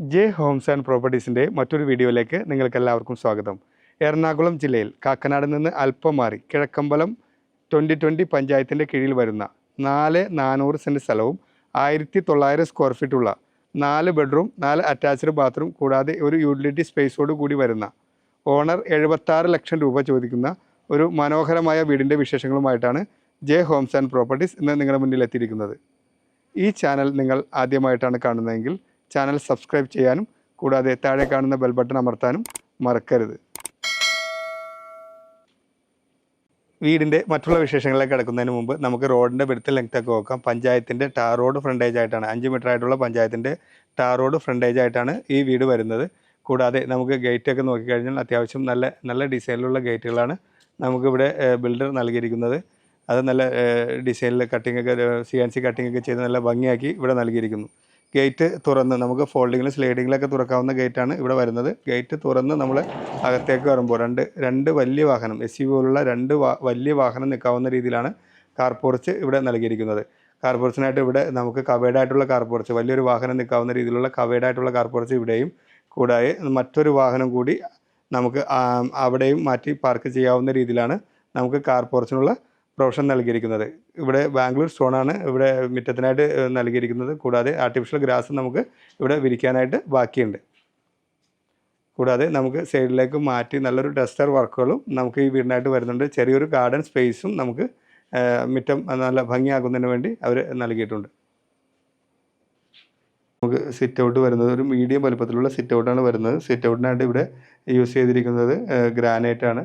J homes and പ്രോപ്പർട്ടീസിന്റെ മറ്റൊരു വീഡിയോയിലേക്ക് നിങ്ങൾക്ക് എല്ലാവർക്കും സ്വാഗതം. എറണാകുളം ജില്ലയിൽ കാക്കനാട് നിന്ന് അല്പം മാറി കിഴക്കമ്പലം ട്വന്റി ട്വന്റി പഞ്ചായത്തിന്റെ കീഴിൽ വരുന്ന നാല് നാനൂറ് സെന്റ് സ്ഥലവും ആയിരത്തി തൊള്ളായിരം സ്ക്വയർ ഫീറ്റുള്ള നാല് ബെഡ്റൂം നാല് അറ്റാച്ച്ഡ് ബാത്റൂം കൂടാതെ ഒരു യൂട്ടിലിറ്റി സ്പേസോട് കൂടി വരുന്ന ഓണർ എഴുപത്താറ് ലക്ഷം രൂപ ചോദിക്കുന്ന ഒരു മനോഹരമായ വീടിന്റെ വിശേഷങ്ങളുമായിട്ടാണ് ജെ ഹോംസ് ആൻഡ് പ്രോപ്പർട്ടീസ് ഇന്ന് നിങ്ങളുടെ മുന്നിൽ എത്തിയിരിക്കുന്നത്. ഈ ചാനൽ നിങ്ങൾ ആദ്യമായിട്ടാണ് കാണുന്നതെങ്കിൽ ചാനൽ സബ്സ്ക്രൈബ് ചെയ്യാനും കൂടാതെ താഴെ കാണുന്ന ബെൽ ബട്ടൺ അമർത്താനും മറക്കരുത്. വീടിന്റെ മറ്റുള്ള വിശേഷങ്ങളിലേക്ക് കിടക്കുന്നതിന് മുമ്പ് നമുക്ക് റോഡിന്റെ ലെങ്ത് ഒക്കെ നോക്കാം. പഞ്ചായത്തിന്റെ ടാർ റോഡ് ഫ്രണ്ടേജ് ആയിട്ടാണ് അഞ്ച് മീറ്റർ ആയിട്ടുള്ള പഞ്ചായത്തിന്റെ ടാർ റോഡ് ഫ്രണ്ടേജ് ആയിട്ടാണ് ഈ വീട് വരുന്നത്. കൂടാതെ നമുക്ക് ഗേറ്റ് ഒക്കെ നോക്കിക്കഴിഞ്ഞാൽ അത്യാവശ്യം നല്ല നല്ല ഡിസൈനിലുള്ള ഗേറ്റുകളാണ് നമുക്കിവിടെ ബിൽഡർ നൽകിയിരിക്കുന്നത്. അത് നല്ല ഡിസൈനിൽ കട്ടിങ്ങൊക്കെ സി എൻ സി കട്ടിംഗ് ഒക്കെ ചെയ്ത് നല്ല ഭംഗിയാക്കി ഇവിടെ നൽകിയിരിക്കുന്നു. ഗേറ്റ് തുറന്ന് നമുക്ക് ഫോൾഡിങ്ങിലും സ്ലൈഡിങ്ങിലൊക്കെ തുറക്കാവുന്ന ഗേറ്റാണ് ഇവിടെ വരുന്നത്. ഗേറ്റ് തുറന്ന് നമ്മൾ അകത്തേക്ക് വരുമ്പോൾ രണ്ട് രണ്ട് വലിയ വാഹനം എസ് യു പോലുള്ള രണ്ട് വലിയ വാഹനം നിൽക്കാവുന്ന രീതിയിലാണ് കാർ പോർച്ച് ഇവിടെ നൽകിയിരിക്കുന്നത്. കാർ പോർച്ചിനായിട്ട് ഇവിടെ നമുക്ക് കവേഡായിട്ടുള്ള കാർ പോർച്ച് വലിയൊരു വാഹനം നിൽക്കാവുന്ന രീതിയിലുള്ള കവേഡായിട്ടുള്ള കാർ പോർച്ച് ഇവിടെയും കൂടാതെ മറ്റൊരു വാഹനം കൂടി നമുക്ക് അവിടെയും മാറ്റി പാർക്ക് ചെയ്യാവുന്ന രീതിയിലാണ് നമുക്ക് കാർ പോർച്ചിനുള്ള പ്രൊവിഷൻ നൽകിയിരിക്കുന്നത്. ഇവിടെ ബാംഗ്ലൂർ സ്റ്റോണാണ് ഇവിടെ മുറ്റത്തിനായിട്ട് നൽകിയിരിക്കുന്നത്. കൂടാതെ ആർട്ടിഫിഷ്യൽ ഗ്രാസ് നമുക്ക് ഇവിടെ വിരിക്കാനായിട്ട് ബാക്കിയുണ്ട്. കൂടാതെ നമുക്ക് സൈഡിലേക്ക് മാറ്റി നല്ലൊരു ടെസ്റ്റർ വർക്കുകളും നമുക്ക് ഈ വീടിനായിട്ട് വരുന്നുണ്ട്. ചെറിയൊരു ഗാർഡൻ സ്പേസും നമുക്ക് മിറ്റം നല്ല ഭംഗിയാക്കുന്നതിന് വേണ്ടി അവർ നൽകിയിട്ടുണ്ട്. നമുക്ക് സിറ്റ് ഔട്ട് വരുന്നത് ഒരു മീഡിയം വലുപ്പത്തിലുള്ള സിറ്റ് ഔട്ടാണ് വരുന്നത്. സിറ്റ് ഔട്ടിനായിട്ട് ഇവിടെ യൂസ് ചെയ്തിരിക്കുന്നത് ഗ്രാനൈറ്റാണ്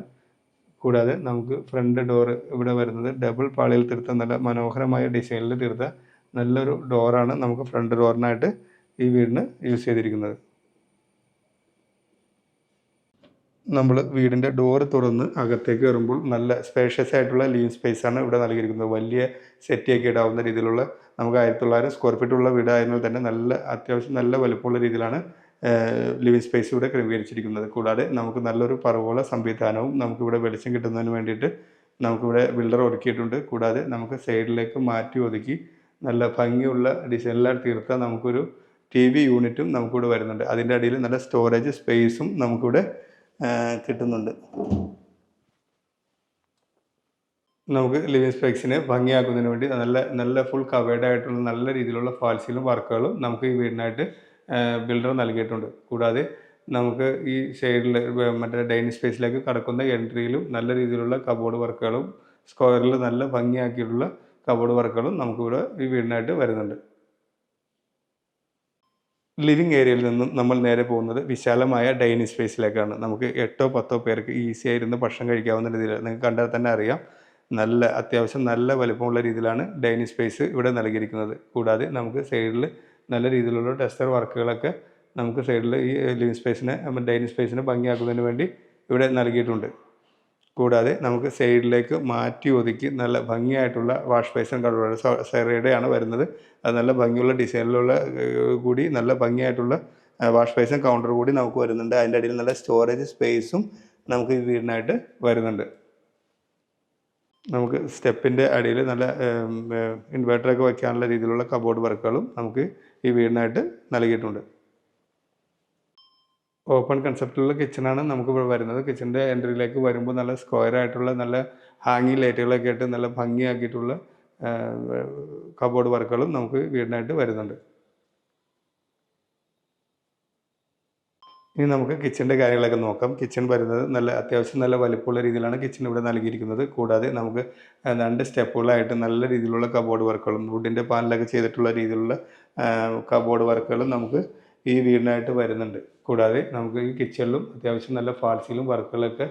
കൂടാതെ നമുക്ക് ഫ്രണ്ട് ഡോർ ഇവിടെ വരുന്നത് ഡബിൾ പാളിയിൽ തീർത്ത നല്ല മനോഹരമായ ഡിസൈനിൽ തീർത്ത നല്ലൊരു ഡോറാണ് നമുക്ക് ഫ്രണ്ട് ഡോറിനായിട്ട് ഈ വീടിന് യൂസ് ചെയ്തിരിക്കുന്നത്. നമ്മൾ വീടിന്റെ ഡോറ് തുറന്ന് അകത്തേക്ക് കയറുമ്പോൾ നല്ല സ്പേഷ്യസ് ആയിട്ടുള്ള ലീവ് സ്പേസ് ആണ് ഇവിടെ നൽകിയിരിക്കുന്നത്. വലിയ സെറ്റിയൊക്കെ ഇടാവുന്ന രീതിയിലുള്ള നമുക്ക് ആയിരത്തി തൊള്ളായിരം സ്ക്വയർ ഫീറ്റ് ഉള്ള വീടായതിനാൽ തന്നെ നല്ല അത്യാവശ്യം നല്ല വലുപ്പമുള്ള രീതിയിലാണ് ലിവിങ് സ്പേസ് ഇവിടെ ക്രമീകരിച്ചിരിക്കുന്നത്. കൂടാതെ നമുക്ക് നല്ലൊരു പറവോള സംവിധാനവും നമുക്കിവിടെ വെളിച്ചം കിട്ടുന്നതിന് വേണ്ടിയിട്ട് നമുക്കിവിടെ ബിൽഡർ ഒരുക്കിയിട്ടുണ്ട്. കൂടാതെ നമുക്ക് സൈഡിലേക്ക് മാറ്റി ഒതുക്കി നല്ല ഭംഗിയുള്ള ഡിസൈനിലാണ് തീർത്ത നമുക്കൊരു ടി വി യൂണിറ്റും നമുക്കിവിടെ വരുന്നുണ്ട്. അതിന്റെ അടിയിൽ നല്ല സ്റ്റോറേജ് സ്പേസും നമുക്കിവിടെ കിട്ടുന്നുണ്ട്. നമുക്ക് ലിവിങ് സ്പേസിനെ ഭംഗിയാക്കുന്നതിന് വേണ്ടി നല്ല നല്ല ഫുൾ കവേർഡ് ആയിട്ടുള്ള നല്ല രീതിയിലുള്ള ഫാൾസിലും വർക്കുകളും നമുക്ക് ഈ വീടിനായിട്ട് ബിൽഡർ നൽകിയിട്ടുണ്ട്. കൂടാതെ നമുക്ക് ഈ സൈഡിൽ മറ്റേ ഡൈനിങ് സ്പേസിലേക്ക് കടക്കുന്ന എൻട്രിയിലും നല്ല രീതിയിലുള്ള കബോർഡ് വർക്കുകളും സ്ക്വയറിൽ നല്ല ഭംഗിയാക്കിയിട്ടുള്ള കബോർഡ് വർക്കുകളും നമുക്കിവിടെ ഈ വീടിനായിട്ട് വരുന്നുണ്ട്. ലിവിങ് ഏരിയയിൽ നിന്നും നമ്മൾ നേരെ പോകുന്നത് വിശാലമായ ഡൈനിങ് സ്പേസിലേക്കാണ് നമുക്ക് എട്ടോ പത്തോ പേർക്ക് ഈസി ആയിരുന്നു ഭക്ഷണം കഴിക്കാവുന്ന രീതിയിൽ. നിങ്ങൾക്ക് കണ്ടാൽ തന്നെ അറിയാം നല്ല അത്യാവശ്യം നല്ല വലുപ്പമുള്ള രീതിയിലാണ് ഡൈനിങ് സ്പേസ് ഇവിടെ നൽകിയിരിക്കുന്നത്. കൂടാതെ നമുക്ക് സൈഡിൽ നല്ല രീതിയിലുള്ള ടെസ്റ്റർ വർക്കുകളൊക്കെ നമുക്ക് സൈഡിൽ ഈ ലിവിങ് സ്പേസിനെ ഡൈനിങ് സ്പേസിനെ ഭംഗിയാക്കുന്നതിന് വേണ്ടി ഇവിടെ നൽകിയിട്ടുണ്ട്. കൂടാതെ നമുക്ക് സൈഡിലേക്ക് മാറ്റി ഒതുക്കി നല്ല ഭംഗിയായിട്ടുള്ള വാഷ് ബേസിൻ കടവുകൾ സെറയുടെയാണ് വരുന്നത്. അത് നല്ല ഭംഗിയുള്ള ഡിസൈനിലുള്ള കൂടി നല്ല ഭംഗിയായിട്ടുള്ള വാഷ് ബേസിൻ കൗണ്ടർ കൂടി നമുക്ക് വരുന്നുണ്ട്. അതിന്റെ അടിയിൽ നല്ല സ്റ്റോറേജ് സ്പേസും നമുക്ക് ഈ വീടിനായിട്ട് വരുന്നുണ്ട്. നമുക്ക് സ്റ്റെപ്പിന്റെ അടിയിൽ നല്ല ഇൻവേർട്ടറൊക്കെ വയ്ക്കാനുള്ള രീതിയിലുള്ള കബോർഡ് വർക്കുകളും നമുക്ക് ഈ വീടിനായിട്ട് നൽകിയിട്ടുണ്ട്. ഓപ്പൺ കൺസെപ്റ്റിലുള്ള കിച്ചണാണ് നമുക്ക് ഇവിടെ വരുന്നത്. കിച്ചന്റെ എൻട്രിയിലേക്ക് വരുമ്പോൾ നല്ല സ്ക്വയർ ആയിട്ടുള്ള നല്ല ഹാങ്ങിങ് ലൈറ്റുകളൊക്കെ ആയിട്ട് നല്ല ഭംഗിയാക്കിയിട്ടുള്ള കബോർഡ് വർക്കുകളും നമുക്ക് വീടിനായിട്ട് വരുന്നുണ്ട്. ഇനി നമുക്ക് കിച്ചന്റെ കാര്യങ്ങളൊക്കെ നോക്കാം. കിച്ചൺ വരുന്നത് നല്ല അത്യാവശ്യം നല്ല വലിപ്പമുള്ള രീതിയിലാണ് കിച്ചൺ ഇവിടെ നൽകിയിരിക്കുന്നത്. കൂടാതെ നമുക്ക് രണ്ട് സ്റ്റെപ്പുകളായിട്ട് നല്ല രീതിയിലുള്ള കബോർഡ് വർക്കുകളും വുഡിന്റെ പാനലൊക്കെ ചെയ്തിട്ടുള്ള രീതിയിലുള്ള കബോർഡ് വർക്കുകളും നമുക്ക് ഈ വീടിനായിട്ട് വരുന്നുണ്ട്. കൂടാതെ നമുക്ക് ഈ കിച്ചണിലും അത്യാവശ്യം നല്ല ഫാൾസിലും വർക്കുകളൊക്കെ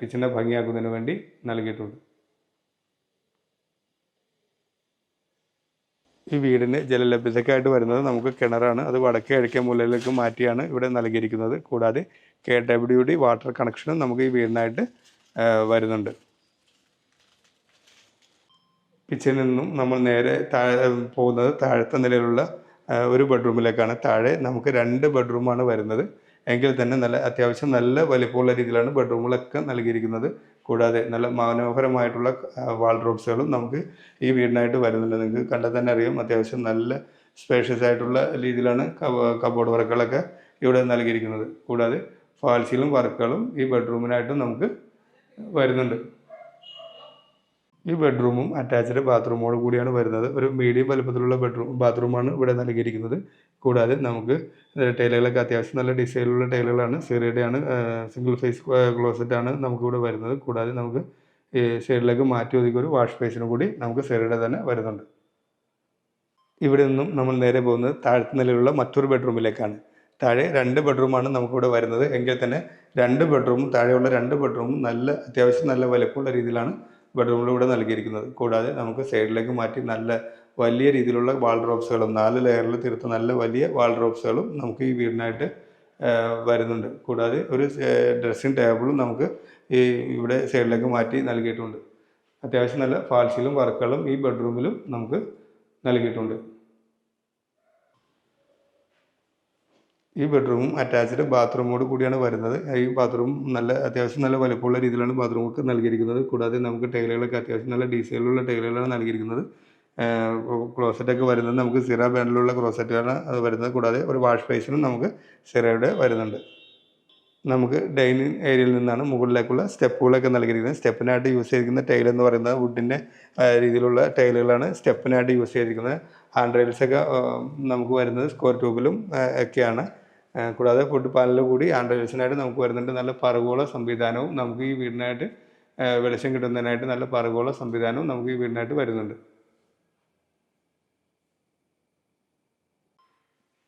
കിച്ചണിനെ ഭംഗിയാക്കുന്നതിന് വേണ്ടി നൽകിയിട്ടുണ്ട്. ഈ വീടിന് ജലലഭ്യതയ്ക്കായിട്ട് വരുന്നത് നമുക്ക് കിണറാണ്. അത് വടക്കേ കിഴക്കേ മൂലയിലേക്ക് മാറ്റിയാണ് ഇവിടെ നൽകിയിരിക്കുന്നത്. കൂടാതെ കെ ഡബ്ല്യു ഡി വാട്ടർ കണക്ഷനും നമുക്ക് ഈ വീടിനായിട്ട് വരുന്നുണ്ട്. കിച്ചണിൽ നിന്നും നമ്മൾ നേരെ താഴെ പോകുന്നത് താഴത്തെ നിലയിലുള്ള ഒരു ബെഡ്റൂമിലേക്കാണ്. താഴെ നമുക്ക് രണ്ട് ബെഡ്റൂമാണ് വരുന്നത്. എങ്കിൽ തന്നെ നല്ല അത്യാവശ്യം നല്ല വലിപ്പമുള്ള രീതിയിലാണ് ബെഡ്റൂമുകളൊക്കെ നൽകിയിരിക്കുന്നത്. കൂടാതെ നല്ല മനോഹരമായിട്ടുള്ള വാൾഡ്രോബ്സുകളും നമുക്ക് ഈ വീടിനായിട്ട് വരുന്നുണ്ട്. നിങ്ങൾക്ക് കണ്ടാൽ തന്നെ അറിയാം അത്യാവശ്യം നല്ല സ്പേഷ്യസ് ആയിട്ടുള്ള രീതിയിലാണ് കബോർഡ് വർക്കുകളൊക്കെ ഇവിടെ നൽകിയിരിക്കുന്നത്. കൂടാതെ ഫാൾസിലും വർക്കുകളും ഈ ബെഡ്റൂമിനായിട്ടും നമുക്ക് വരുന്നുണ്ട്. ഈ ബെഡ്റൂമും അറ്റാച്ച്ഡ് ബാത്റൂമോട് കൂടിയാണ് വരുന്നത്. ഒരു മീഡിയം വലുപ്പത്തിലുള്ള ബെഡ്റൂം ബാത്റൂമാണ് ഇവിടെ നൽകിയിരിക്കുന്നത്. കൂടാതെ നമുക്ക് ടൈലുകളൊക്കെ അത്യാവശ്യം നല്ല ഡിസൈനിലുള്ള ടൈലുകളാണ് സിറിയുടെയാണ് സിംഗിൾ ഫേസ് ക്ലോസറ്റാണ് നമുക്കിവിടെ വരുന്നത്. കൂടാതെ നമുക്ക് സൈഡിലേക്ക് മാറ്റി ഒതുക്കി ഒരു വാഷ് ബേസിനും കൂടി നമുക്ക് സിറിയുടെ തന്നെ വരുന്നുണ്ട്. ഇവിടെ നിന്നും നമ്മൾ നേരെ പോകുന്നത് താഴത്തെ നിലയിലുള്ള മറ്റൊരു ബെഡ്റൂമിലേക്കാണ്. താഴെ രണ്ട് ബെഡ്റൂമാണ് നമുക്കിവിടെ വരുന്നത്. എങ്കിൽ തന്നെ രണ്ട് ബെഡ്റൂമും താഴെയുള്ള രണ്ട് ബെഡ്റൂമും നല്ല അത്യാവശ്യം നല്ല വലുപ്പമുള്ള രീതിയിലാണ് ബെഡ്റൂമിൽ ഇവിടെ നൽകിയിരിക്കുന്നത്. കൂടാതെ നമുക്ക് സൈഡിലേക്ക് മാറ്റി നല്ല വലിയ രീതിയിലുള്ള വാൾ ഡ്രോപ്സുകളും നാല് ലെയറിൽ തീർത്ത നല്ല വലിയ വാൾ ഡ്രോപ്സുകളും നമുക്ക് ഈ വീടിനായിട്ട് വരുന്നുണ്ട്. കൂടാതെ ഒരു ഡ്രസ്സിങ് ടേബിളും നമുക്ക് ഈ ഇവിടെ സൈഡിലേക്ക് മാറ്റി നൽകിയിട്ടുണ്ട്. അത്യാവശ്യം നല്ല ഫാൾസിലും വർക്കുകളും ഈ ബെഡ്റൂമിലും നമുക്ക് നൽകിയിട്ടുണ്ട്. ഈ ബെഡ്റൂമും അറ്റാച്ച്ഡ് ബാത്റൂമോട് കൂടിയാണ് വരുന്നത്. ഈ ബാത്റൂം നല്ല അത്യാവശ്യം നല്ല വലുപ്പമുള്ള രീതിയിലാണ് ബാത്റൂമൊക്കെ നൽകിയിരിക്കുന്നത്. കൂടാതെ നമുക്ക് ടൈലുകളൊക്കെ അത്യാവശ്യം നല്ല ഡീസൈനിലുള്ള ടൈലുകളാണ് നൽകിയിരിക്കുന്നത്. ക്ലോസറ്റൊക്കെ വരുന്നത് നമുക്ക് സിറ ബ്രാൻഡിലുള്ള ക്ലോസറ്റാണ് അത് വരുന്നത്. കൂടാതെ ഒരു വാഷ് ബേസിനും നമുക്ക് സിറയുടെ വരുന്നുണ്ട്. നമുക്ക് ഡൈനിങ് ഏരിയയിൽ നിന്നാണ് മുകളിലേക്കുള്ള സ്റ്റെപ്പുകളൊക്കെ നൽകിയിരിക്കുന്നത്. സ്റ്റെപ്പിനായിട്ട് യൂസ് ചെയ്തിരിക്കുന്ന ടൈൽ എന്ന് പറയുന്നത് വുഡിന്റെ രീതിയിലുള്ള ടൈലുകളാണ് സ്റ്റെപ്പിനായിട്ട് യൂസ് ചെയ്തിരിക്കുന്നത്. ഹാൻഡ് റൈൽസൊക്കെ നമുക്ക് വരുന്നത് സ്ക്വയർ ട്യൂബിലും ഒക്കെയാണ്. കൂടാതെ ഫുഡ് പാനലിൽ കൂടി ആൻഡ്രൈസിനായിട്ട് നമുക്ക് വരുന്നുണ്ട്. നല്ല പറകോള സംവിധാനവും നമുക്ക് ഈ വീടിനായിട്ട് വെളിച്ചം കിട്ടുന്നതിനായിട്ട് നല്ല പറകോള സംവിധാനവും നമുക്ക് ഈ വീടിനായിട്ട് വരുന്നുണ്ട്.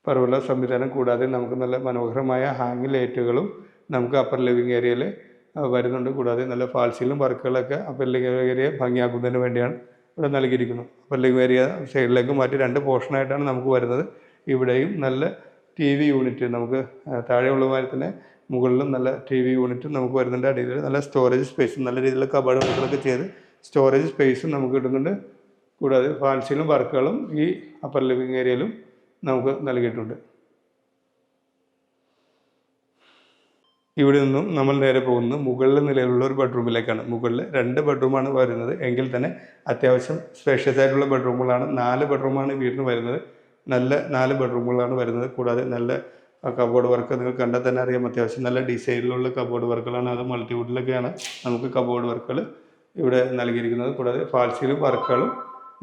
പറവുള്ള സംവിധാനം കൂടാതെ നമുക്ക് നല്ല മനോഹരമായ ഹാങ് ലൈറ്റുകളും നമുക്ക് അപ്പർ ലിവിങ് ഏരിയയിൽ വരുന്നുണ്ട്. കൂടാതെ നല്ല ഫാൾസിലും വർക്കുകളൊക്കെ അപ്പർ ലിവിങ് ഏരിയ ഭംഗിയാക്കുന്നതിന് വേണ്ടിയാണ് ഇവിടെ നൽകിയിരിക്കുന്നത്. അപ്പർ ലിവിങ് ഏരിയ സൈഡിലേക്ക് മാറ്റി രണ്ട് പോർഷനായിട്ടാണ് നമുക്ക് വരുന്നത്. ഇവിടെയും നല്ല ടി വി യൂണിറ്റ് നമുക്ക് താഴെയുള്ള മാതിരി തന്നെ മുകളിലും നല്ല ടി വി യൂണിറ്റും നമുക്ക് വരുന്നുണ്ട്. അടിയിൽ നല്ല സ്റ്റോറേജ് സ്പേസും നല്ല രീതിയിലുള്ള കബാഡ് വർക്കുകളൊക്കെ ചെയ്ത് സ്റ്റോറേജ് സ്പേസും നമുക്ക് കിട്ടുന്നുണ്ട്. കൂടാതെ ഫാൻസിയിലും വർക്കുകളും ഈ അപ്പർ ലിവിങ് ഏരിയയിലും നമുക്ക് നൽകിയിട്ടുണ്ട്. ഇവിടെ നിന്നും നമ്മൾ നേരെ പോകുന്നത് മുകളിലെ നിലയിലുള്ള ഒരു ബെഡ്റൂമിലേക്കാണ് മുകളിൽ രണ്ട് ബെഡ്റൂമാണ് വരുന്നത്. എങ്കിൽ തന്നെ അത്യാവശ്യം സ്പേഷ്യസ് ആയിട്ടുള്ള ബെഡ്റൂമുകളാണ് നാല് ബെഡ്റൂമാണ് വീടിന് വരുന്നത്. നല്ല നാല് ബെഡ്റൂമുകളാണ് വരുന്നത്. കൂടാതെ നല്ല കബോർഡ് വർക്ക് നിങ്ങൾ കണ്ടാൽ തന്നെ അറിയാം അത്യാവശ്യം നല്ല ഡിസൈനിലുള്ള കബോർഡ് വർക്കുകളാണ് അത് മൾട്ടിവുഡിലൊക്കെയാണ് നമുക്ക് കബോർഡ് വർക്കുകൾ ഇവിടെ നൽകിയിരിക്കുന്നത്. കൂടാതെ ഫാൾസിലും വർക്കുകളും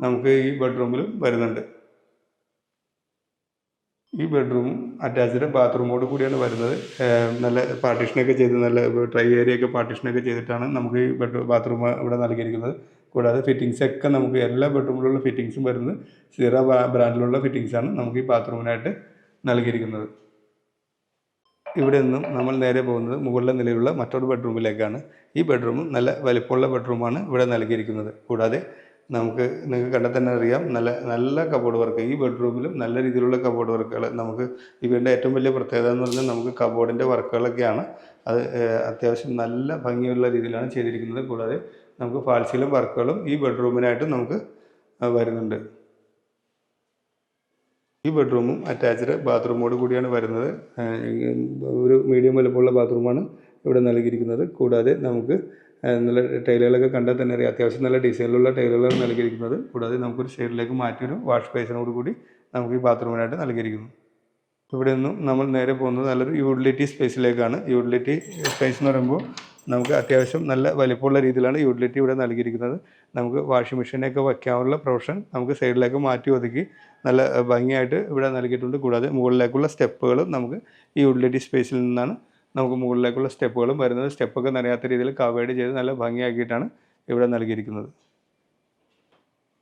നമുക്ക് ഈ ബെഡ്റൂമിലും വരുന്നുണ്ട്. ഈ ബെഡ്റൂം അറ്റാച്ച്ഡ് ബാത്റൂമോട് കൂടിയാണ് വരുന്നത്. നല്ല പാർട്ടീഷനൊക്കെ ചെയ്ത് നല്ല ട്രൈ ഏരിയ ഒക്കെ പാർട്ടീഷനൊക്കെ ചെയ്തിട്ടാണ് നമുക്ക് ഈ ബെഡ് ബാത്റൂം ഇവിടെ നൽകിയിരിക്കുന്നത്. കൂടാതെ ഫിറ്റിങ്സ് ഒക്കെ നമുക്ക് എല്ലാ ബെഡ്റൂമിലുള്ള ഫിറ്റിങ്സും വരുന്നത് സീറ ബ്രാൻഡിലുള്ള ഫിറ്റിങ്സ് ആണ് നമുക്ക് ഈ ബാത്റൂമിനായിട്ട് നൽകിയിരിക്കുന്നത്. ഇവിടെ നിന്നും നമ്മൾ നേരെ പോകുന്നത് മുകളിലെ നിലയിലുള്ള മറ്റൊരു ബെഡ്റൂമിലേക്കാണ് ഈ ബെഡ്റൂം നല്ല വലിപ്പമുള്ള ബെഡ്റൂമാണ് ഇവിടെ നൽകിയിരിക്കുന്നത്. കൂടാതെ നമുക്ക് നിങ്ങൾക്ക് കണ്ടാൽ തന്നെ അറിയാം നല്ല നല്ല കബോർഡ് വർക്ക് ഈ ബെഡ്റൂമിലും നല്ല രീതിയിലുള്ള കബോർഡ് വർക്കുകൾ നമുക്ക് വീടിന്റെ ഏറ്റവും വലിയ പ്രത്യേകത എന്ന് പറഞ്ഞാൽ നമുക്ക് കബോർഡിന്റെ വർക്കുകളൊക്കെയാണ് അത് അത്യാവശ്യം നല്ല ഭംഗിയുള്ള രീതിയിലാണ് ചെയ്തിരിക്കുന്നത്. കൂടാതെ നമുക്ക് ഫാൾസിലും വർക്കുകളും ഈ ബെഡ്റൂമിനായിട്ട് നമുക്ക് വരുന്നുണ്ട്. ഈ ബെഡ്റൂമും അറ്റാച്ച്ഡ് ബാത്റൂമോട് കൂടിയാണ് വരുന്നത്. ഒരു മീഡിയം വലുപ്പമുള്ള ബാത്റൂമാണ് ഇവിടെ നൽകിയിരിക്കുന്നത്. കൂടാതെ നമുക്ക് നല്ല ടൈലുകളൊക്കെ കണ്ടാൽ തന്നെ അറിയാം. അത്യാവശ്യം നല്ല ഡിസൈനിലുള്ള ടൈലുകളാണ് നൽകിയിരിക്കുന്നത്. കൂടാതെ നമുക്കൊരു സൈഡിലേക്ക് മാറ്റിയൊരു വാഷ് ബേസിനോട് കൂടി നമുക്ക് ഈ ബാത്റൂമിനായിട്ട് നൽകിയിരിക്കുന്നു. ഇവിടെ നിന്നും നമ്മൾ നേരെ പോകുന്നത് നല്ലൊരു യൂട്ടിലിറ്റി സ്പേസിലേക്കാണ്. യൂട്ടിലിറ്റി സ്പേസ് എന്ന് പറയുമ്പോൾ നമുക്ക് അത്യാവശ്യം നല്ല വലിപ്പമുള്ള രീതിയിലാണ് യൂട്ടിലിറ്റി ഇവിടെ നൽകിയിരിക്കുന്നത്. നമുക്ക് വാഷിംഗ് മെഷീനൊക്കെ വയ്ക്കാനുള്ള പ്രൊഫഷൻ നമുക്ക് സൈഡിലേക്ക് മാറ്റി ഒതുക്കി നല്ല ഭംഗിയായിട്ട് ഇവിടെ നൽകിയിട്ടുണ്ട്. കൂടാതെ മുകളിലേക്കുള്ള സ്റ്റെപ്പുകളും നമുക്ക് ഈ യൂട്ടിലിറ്റി സ്പേസിൽ നിന്നാണ് നമുക്ക് മുകളിലേക്കുള്ള സ്റ്റെപ്പുകളും വരുന്നത്. സ്റ്റെപ്പൊക്കെ നിറയാത്ത രീതിയിൽ കവേഡ് ചെയ്ത് നല്ല ഭംഗിയാക്കിയിട്ടാണ് ഇവിടെ നൽകിയിരിക്കുന്നത്.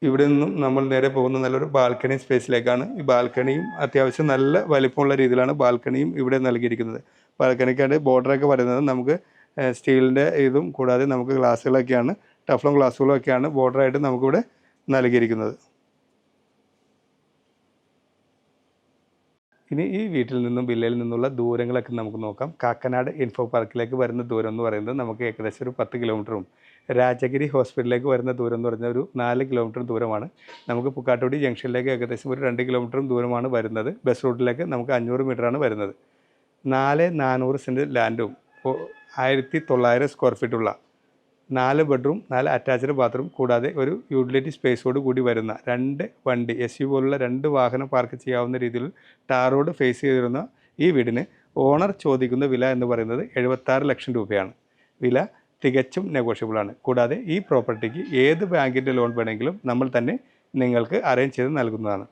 ഇവിടെ നിന്നും നമ്മൾ നേരെ പോകുന്ന നല്ലൊരു ബാൽക്കണി സ്പേസിലേക്കാണ് ഈ ബാൽക്കണിയും അത്യാവശ്യം നല്ല വലിപ്പമുള്ള രീതിയിലാണ് ബാൽക്കണിയും ഇവിടെ നൽകിയിരിക്കുന്നത്. ബാൽക്കണിക്കാണ്ട് ബോർഡറൊക്കെ വരുന്നത് നമുക്ക് സ്റ്റീലിന്റെ ഇതും കൂടാതെ നമുക്ക് ഗ്ലാസ്സുകളൊക്കെയാണ് ടഫ്ലോൺ ഗ്ലാസ്സുകളും ഒക്കെയാണ് ബോർഡറായിട്ട് നമുക്കിവിടെ നൽകിയിരിക്കുന്നത്. ഇനി ഈ വീട്ടിൽ നിന്നും വില്ലയിൽ നിന്നുള്ള ദൂരങ്ങളൊക്കെ നമുക്ക് നോക്കാം. കാക്കനാട് ഇൻഫോ പാർക്കിലേക്ക് വരുന്ന ദൂരം എന്ന് പറയുന്നത് നമുക്ക് ഏകദേശം ഒരു പത്ത് കിലോമീറ്ററും രാജഗിരി ഹോസ്പിറ്റലിലേക്ക് വരുന്ന ദൂരം എന്ന് പറഞ്ഞാൽ ഒരു നാല് കിലോമീറ്റർ ദൂരമാണ്. നമുക്ക് പുക്കാട്ടുപടി ജംഗ്ഷനിലേക്ക് ഏകദേശം ഒരു രണ്ട് കിലോമീറ്ററും ദൂരമാണ് വരുന്നത്. ബസ് റൂട്ടിലേക്ക് നമുക്ക് അഞ്ഞൂറ് മീറ്ററാണ് വരുന്നത്. നാല് നാനൂറ് സെന്റ് ലാൻഡും ആയിരത്തി തൊള്ളായിരം സ്ക്വയർ ഫീറ്റുള്ള നാല് ബെഡ്റൂം നാല് അറ്റാച്ച്ഡ് ബാത്റൂം കൂടാതെ ഒരു യൂട്ടിലിറ്റി സ്പേസോട് കൂടി വരുന്ന രണ്ട് വണ്ടി എസ് യു പോലുള്ള രണ്ട് വാഹനം പാർക്ക് ചെയ്യാവുന്ന രീതിയിൽ ടാർ റോഡ് ഫേസ് ചെയ്തിരുന്ന ഈ വീടിന് ഓണർ ചോദിക്കുന്ന വില എന്ന് പറയുന്നത് എഴുപത്താറ് ലക്ഷം രൂപയാണ്. വില തികച്ചും നെഗോഷ്യബിളാണ് കൂടാതെ ഈ പ്രോപ്പർട്ടിക്ക് ഏത് ബാങ്കിന്റെ ലോൺ വേണമെങ്കിലും നമ്മൾ തന്നെ നിങ്ങൾക്ക് അറേഞ്ച് ചെയ്ത് നൽകുന്നതാണ്.